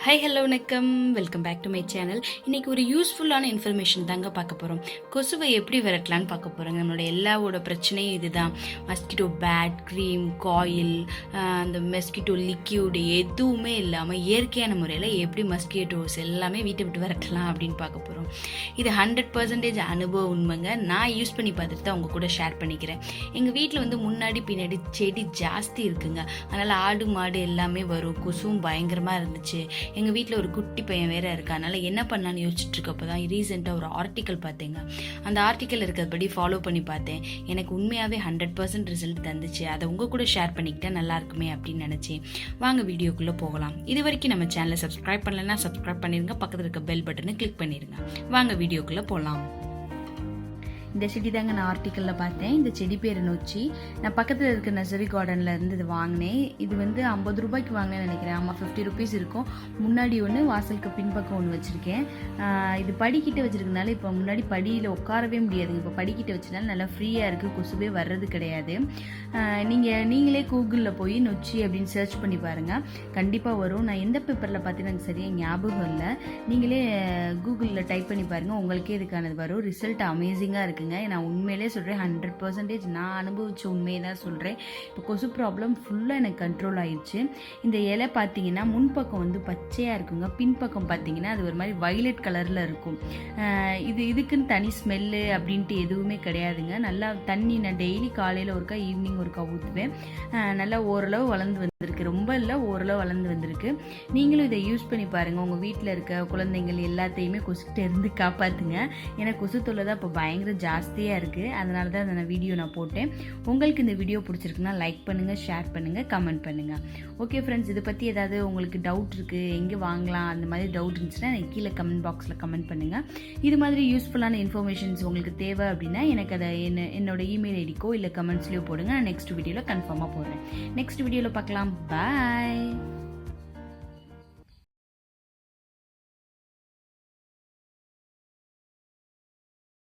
High hello வணக்கம். Welcome back to my channel இன்னைக்கு ஒரு யூஸ்ஃபுல்லான இன்ஃபர்மேஷன் தாங்க பார்க்க போகிறோம் கொசுவை எப்படி விரட்டலான்னு பார்க்க போகிறோங்க நம்மளோட எல்லாவோட பிரச்சனையும் இதுதான். மஸ்கிட்டோ பேட் க்ரீம் காயில் அந்த மஸ்கிட்டோ லிக்யூடு எதுவுமே இல்லாமல் இயற்கையான முறையில் எப்படி மஸ்கிட்டோஸ் எல்லாமே வீட்டை விட்டு விரட்டலாம் அப்படின்னு பார்க்க போகிறோம் இது ஹண்ட்ரட் பர்சன்டேஜ் அனுபவம் உண்மைங்க. நான் யூஸ் பண்ணி பார்த்துட்டு தான் உங்கள் கூட ஷேர் பண்ணிக்கிறேன். எங்கள் வீட்டில் வந்து முன்னாடி பின்னாடி செடி ஜாஸ்தி இருக்குங்க. அதனால் ஆடு மாடு எல்லாமே வரும். கொசுவும் பயங்கரமாக இருந்துச்சு. எங்கள் வீட்டில் ஒரு குட்டி பையன் வேற இருக்கா அதனால் என்ன பண்ணலான்னு யோசிச்சுட்டு இருக்கப்போ தான் ரீசெண்டாக ஒரு ஆர்டிக்கல் பார்த்தேங்க. அந்த ஆர்டிக்கல் இருக்கிறபடி ஃபாலோ பண்ணி பார்த்தேன். எனக்கு உண்மையாகவே ஹண்ட்ரட் பர்சன்ட் ரிசல்ட் தந்துச்சு. அதை உங்கள் கூட ஷேர் பண்ணிக்கிட்டா நல்லா இருக்குமே அப்படின்னு நினச்சேன். வாங்க வீடியோக்குள்ளே போகலாம். இது வரைக்கும் நம்ம சேனலை சப்ஸ்கிரைப் பண்ணலைன்னா சப்ஸ்கிரைப் பண்ணிடுங்க பக்கத்தில் இருக்க பெல் பட்டனை கிளிக் பண்ணிடுங்க வாங்க வீடியோக்குள்ளே போகலாம் இந்த செடி தாங்க நான் ஆர்டிக்கலில் பார்த்தேன். இந்த செடி பேர் நொச்சி நான் பக்கத்தில் இருக்க நர்சரி கார்டனில் இருந்து இது வாங்கினேன். இது வந்து ஐம்பது ரூபாய்க்கு வாங்கினேன்னு நினைக்கிறேன். ஆமாம் ஃபிஃப்டி ருபீஸ் இருக்கும். முன்னாடி ஒன்று வாசலுக்கு பின்பக்கம் ஒன்று வச்சுருக்கேன். இது படிக்கிட்ட வச்சுருக்கனால இப்போ முன்னாடி படியில் உட்காரவே முடியாதுங்க இப்போ படிக்கிட்ட வச்சனால நல்லா ஃப்ரீயாக இருக்குது கொசுவே வர்றது கிடையாது. நீங்கள் நீங்களே கூகுளில் போய் நொச்சி அப்படின்னு சர்ச் பண்ணி பாருங்கள் கண்டிப்பாக வரும். நான் எந்த பேப்பரில் பார்த்தீங்கன்னா எனக்கு சரியாக ஞாபகம் இல்லை. நீங்களே கூகுளில் டைப் பண்ணி பாருங்கள் உங்களுக்கே இதுக்கானது வரும். ரிசல்ட் அமேசிங்காக இருக்குது இருக்குங்க நான் உண்மையிலே சொல்கிறேன் ஹண்ட்ரட் பர்சன்டேஜ் நான் அனுபவித்த உண்மையை தான் சொல்கிறேன் இப்போ கொசு ப்ராப்ளம் ஃபுல்லாக எனக்கு கண்ட்ரோல் ஆயிடுச்சு இந்த இலை பார்த்தீங்கன்னா முன்பக்கம் வந்து பச்சையாக இருக்குங்க. பின்பக்கம் பார்த்தீங்கன்னா அது ஒரு மாதிரி வைலட் கலரில் இருக்கும். இது இதுக்குன்னு தனி ஸ்மெல்லு அப்படின்ட்டு எதுவுமே கிடையாதுங்க. நல்லா தண்ணி நான் டெய்லி காலையில் ஒருக்கா ஈவினிங் ஒருக்கா ஊற்றுவேன் நல்லா ஓரளவு வளர்ந்து வந்திருக்கு. ரொம்ப இல்லை ஓரளவு வளர்ந்து வந்திருக்கு. நீங்களும் இதை யூஸ் பண்ணி பாருங்கள் உங்கள் வீட்டில் இருக்க குழந்தைங்கள் எல்லாத்தையுமே கொசுக்கிட்ட இருந்து காப்பாற்றுங்க ஏன்னா கொசு தொல்லை தான் இப்போ பயங்கர ஜாஸ்தியாக இருக்குது அதனால தான் அந்த வீடியோ நான் போட்டேன். உங்களுக்கு இந்த வீடியோ பிடிச்சிருக்குன்னா லைக் பண்ணுங்கள் ஷேர் பண்ணுங்கள் கமெண்ட் பண்ணுங்கள் ஓகே ஃப்ரெண்ட்ஸ் இதை பற்றி ஏதாவது உங்களுக்கு டவுட் இருக்குது எங்கே வாங்கலாம் அந்த மாதிரி டவுட் இருந்துச்சுன்னா எனக்கு கீழே கமெண்ட் பாக்ஸில் கமெண்ட் பண்ணுங்கள் இது மாதிரி யூஸ்ஃபுல்லான இன்ஃபர்மேஷன்ஸ் உங்களுக்கு தேவை அப்படின்னா எனக்கு அதை என்ன என்னோட இமெயில் ஐடிக்கோ இல்லை கமெண்ட்ஸ்லையோ போடுங்க. நான் நெக்ஸ்ட் வீடியோவில் கன்ஃபார்மாக போடுறேன். நெக்ஸ்ட் வீடியோவில் பார்க்கலாம். பாய்